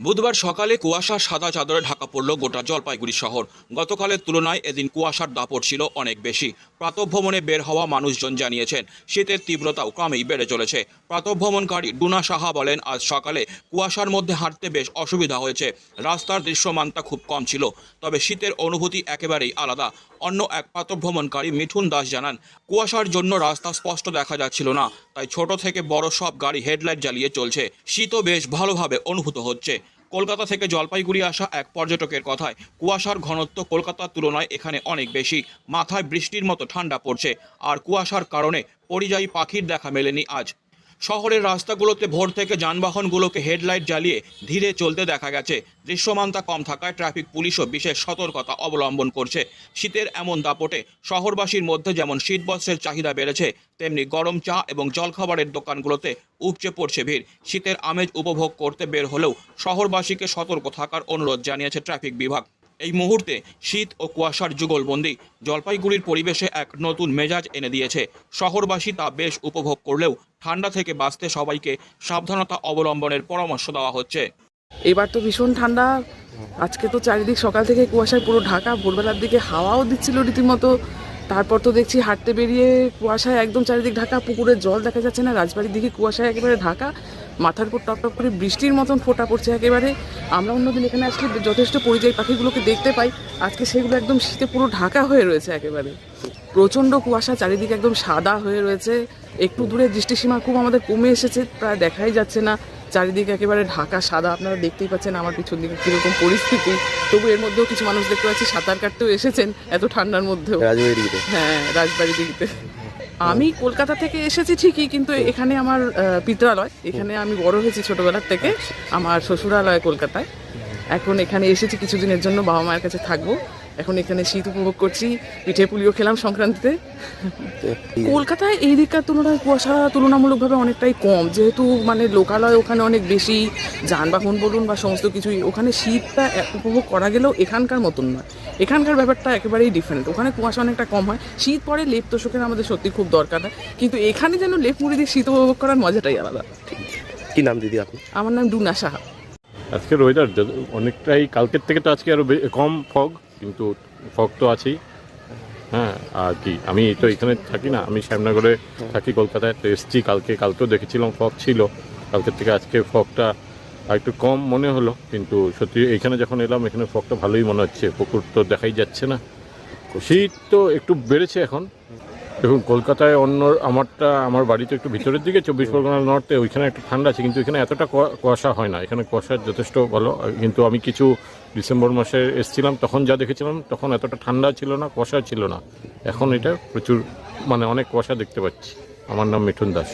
বুধবার সকালে কুয়াশার সাদা চাদরে ঢাকা পড়ল গোটা জলপাইগুড়ি শহর। গতকালের তুলনায় এদিন কুয়াশার দাপট ছিল অনেক বেশি। প্রাতঃভ্রমণে বের হওয়া মানুষজন জানিয়েছেন, শীতের তীব্রতাও ক্রমেই বেড়ে চলেছে। প্রাতঃভ্রমণকারী ডুনা সাহা বলেন, আজ সকালে কুয়াশার মধ্যে হাঁটতে বেশ অসুবিধা হয়েছে। রাস্তার দৃশ্যমানতা খুব কম ছিল, তবে শীতের অনুভূতি একেবারেই আলাদা। অন্য এক প্রাতঃভ্রমণকারী মিঠুন দাস জানান, কুয়াশার জন্য রাস্তা স্পষ্ট দেখা যাচ্ছিল না, তাই ছোট থেকে বড় সব গাড়ি হেডলাইট জ্বালিয়ে চলছে। শীতও বেশ ভালোভাবে অনুভূত হচ্ছে। কলকাতা থেকে জলপাইগুড়ি আসা এক পর্যটকের কথায়, কুয়াশার ঘনত্ব কলকাতার তুলনায় এখানে অনেক বেশি। মাথায় বৃষ্টির মতো ঠান্ডা পড়ছে। আর কুয়াশার কারণে পরিযায়ী পাখির দেখা মেলেনি আজ। শহরের রাস্তাগুলোতে ভোর থেকে যানবাহনগুলোকে হেডলাইট জ্বালিয়ে ধীরে চলতে দেখা গেছে। দৃশ্যমানতা কম থাকায় ট্রাফিক পুলিশও বিশেষ সতর্কতা অবলম্বন করছে। শীতের এমন দাপটে শহরবাসীর মধ্যে যেমন শীতবস্ত্রের চাহিদা বেড়েছে, তেমনি গরম চা এবং জলখাবারের দোকানগুলোতে উপচে পড়ছে ভিড়। শীতের আমেজ উপভোগ করতে বের হলেও শহরবাসীকে সতর্ক থাকার অনুরোধ জানিয়েছে ট্রাফিক বিভাগ। এই মুহূর্তে শীত ও কুয়াশার যুগলবন্দি জলপাইগুড়ির পরিবেশে এক নতুন মেজাজ এনে দিয়েছে। শহরবাসী তা বেশ উপভোগ করলেও ঠান্ডা থেকে বাঁচতে সবাইকে সাবধানতা অবলম্বনের পরামর্শ দেওয়া হচ্ছে। এবার তো ভীষণ ঠান্ডা। আজকে তো চারিদিক সকাল থেকে কুয়াশায় পুরো ঢাকা, ভোরবেলার দিকে হাওয়াও দিচ্ছিল রীতিমতো। তারপর তো দেখছি হাঁটতে বেরিয়ে কুয়াশায় একদম চারিদিক ঢাকা, পুকুরের জল দেখা যাচ্ছে না। রাজবাড়ির দিকে কুয়াশায় একেবারে ঢাকা। মাথার উপর টপ টপ করে বৃষ্টির মতন ফোঁটা পড়ছে একেবারে। আমরা অন্যদিন এখানে আসলে যথেষ্ট পরিযায়ী পাখিগুলোকে দেখতে পাই। আজকে সেগুলো একদম শীতে পুরো ঢাকা হয়ে রয়েছে একেবারে। প্রচণ্ড কুয়াশা চারিদিকে একদম সাদা হয়ে রয়েছে। একটু দূরে দৃষ্টিসীমা খুব আমাদের কমে এসেছে প্রায় দেখাই যাচ্ছে না। চারিদিকে একেবারে ঢাকা সাদা আপনারা দেখতেই পাচ্ছেন আমার পিছন দিকে কীরকম পরিস্থিতি। তবু এর মধ্যেও কিছু মানুষ দেখতে পাচ্ছি সাঁতার কাটতেও এসেছেন এত ঠান্ডার মধ্যেও। হ্যাঁ রাজবাড়ি দিকে। আমি কলকাতা থেকে এসেছি ঠিকই কিন্তু এখানে আমার পিতরালয় এখানে আমি বড় হয়েছি ছোটবেলার থেকে আমার শ্বশুরালয় কলকাতায়। এখন এখানে এসেছি কিছুদিনের জন্য বাবা মায়ের কাছে থাকব। এখন এখানে শীত উপভোগ করছি পিঠে পুলিও খেলাম সংক্রান্তিতে। কলকাতায় এই দিককার তুলনায় কুয়াশা তুলনামূলকভাবে অনেকটাই কম যেহেতু মানে লোকালয় ওখানে অনেক বেশি যানবাহন বলুন বা সমস্ত কিছুই ওখানে শীতটা উপভোগ করা গেলেও এখানকার মতন নয়। এখানকার ব্যাপারটা একেবারেই ডিফারেন্ট ওখানে কুয়াশা অনেকটা কম হয়। শীত পরে লেপ তোষকের আমাদের সত্যি খুব দরকার হয় কিন্তু এখানে যেন লেপ মুড়ি দিয়ে শীত উপভোগ করার মজাটাই আলাদা। কি নাম দিদি আপনি? আমার নাম ডুনা সাহা। আজকের ওয়েদার অনেকটাই কালকের থেকে তো আজকে আরও কম ফগ কিন্তু ফক তো আছেই। হ্যাঁ আর কি? আমি তো এখানে থাকি না আমি শ্যামনগরে থাকি কলকাতায় তো এসছি কালকে কালকেও দেখেছিলাম ফক ছিল। কালকের থেকে আজকে ফকটা একটু কম মনে হলো কিন্তু সত্যি এখানে যখন এলাম এখানে ফকটা ভালোই মনে হচ্ছে পুকুর তো দেখাই যাচ্ছে না। শীত তো একটু বেড়েছে এখন দেখুন, কলকাতায় অন্য আমারটা, আমার বাড়িতে একটু ভিতরের দিকে, চব্বিশ পরগনা নর্থে ওইখানে একটু ঠান্ডা আছে, কিন্তু এখানে এতটা কুয়াশা হয় না। এখানে কুয়াশা যথেষ্ট ভালো। কিন্তু আমি কিছু ডিসেম্বর মাসে এসেছিলাম, তখন যা দেখেছিলাম, তখন এতটা ঠান্ডা ছিল না, কুয়াশা ছিল না। এখন এটা প্রচুর মানে অনেক কুয়াশা দেখতে পাচ্ছি। আমার নাম মিঠুন দাস।